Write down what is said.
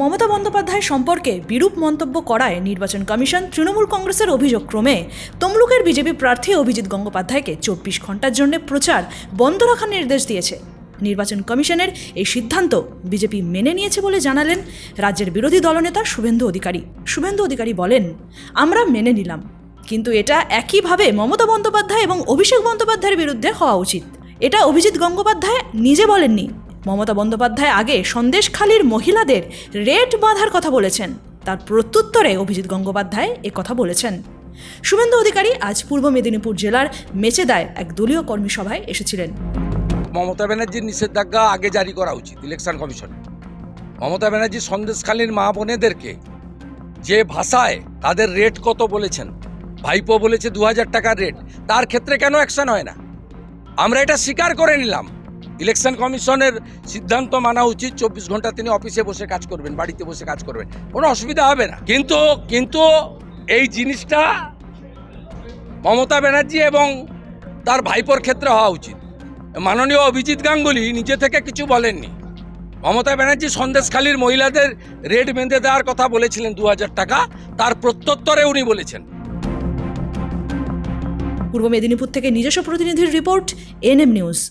মমতা বন্দ্যোপাধ্যায় সম্পর্কে বিরূপ মন্তব্য করায় নির্বাচন কমিশন তৃণমূল কংগ্রেসের অভিযোগ ক্রমে তমলুকের বিজেপি প্রার্থী অভিজিৎ গঙ্গোপাধ্যায়কে চব্বিশ ঘণ্টার জন্য প্রচার বন্ধ রাখার নির্দেশ দিয়েছে। নির্বাচন কমিশনের এই সিদ্ধান্ত বিজেপি মেনে নিয়েছে বলে জানালেন রাজ্যের বিরোধী দলনেতা শুভেন্দু অধিকারী। শুভেন্দু অধিকারী বলেন, আমরা মেনে নিলাম। কিন্তু এটা একইভাবে মমতা বন্দ্যোপাধ্যায় এবং অভিষেক বন্দ্যোপাধ্যায়ের বিরুদ্ধে হওয়া উচিত। এটা অভিজিৎ গঙ্গোপাধ্যায় নিজে বলেননি। মমতা বন্দ্যোপাধ্যায় আগে সন্দেশখালীর মহিলাদের রেট বাঁধার কথা বলেছেন। তার প্রত্যুত্তরে অভিজিৎ গঙ্গোপাধ্যায় এ কথা বলেছেন। শুভেন্দু অধিকারী আজ পূর্ব মেদিনীপুর জেলার মেচেদায় এক দলীয় কর্মী সভায় এসেছিলেন। মমতা ব্যানার্জির নিষেধাজ্ঞা আগে জারি করা উচিত ইলেকশন কমিশন। মমতা ব্যানার্জি সন্দেশখালীর মা বোনেদেরকে যে ভাষায় তাদের রেট কত বলেছেন, ভাইপো বলেছে দু হাজার টাকার রেট, তার ক্ষেত্রে কেন অ্যাকশন হয় না? আমরা এটা স্বীকার করে নিলাম। ইলেকশন কমিশনের সিদ্ধান্ত মানা উচিত, চব্বিশ ঘণ্টা তিনি অফিসে বসে কাজ করবেন, বাড়িতে বসে কাজ করবেন। কোনো অসুবিধা হবে না। কিন্তু কিন্তু এই জিনিসটা মমতা ব্যানার্জি এবং তার ভাইপোর ক্ষেত্রে হওয়া উচিত। মাননীয় অভিজিৎ গাঙ্গুলি নিজে থেকে কিছু বলেননি। মমতা ব্যানার্জি সন্দেশখালীর মহিলাদের রেড বেঁধে দেওয়ার কথা বলেছিলেন দু হাজার টাকা, তার প্রত্যুত্তরে উনি বলেছেন। পূর্ব মেদিনীপুর থেকে নিজস্ব প্রতিনিধির রিপোর্ট, এনএম নিউজ।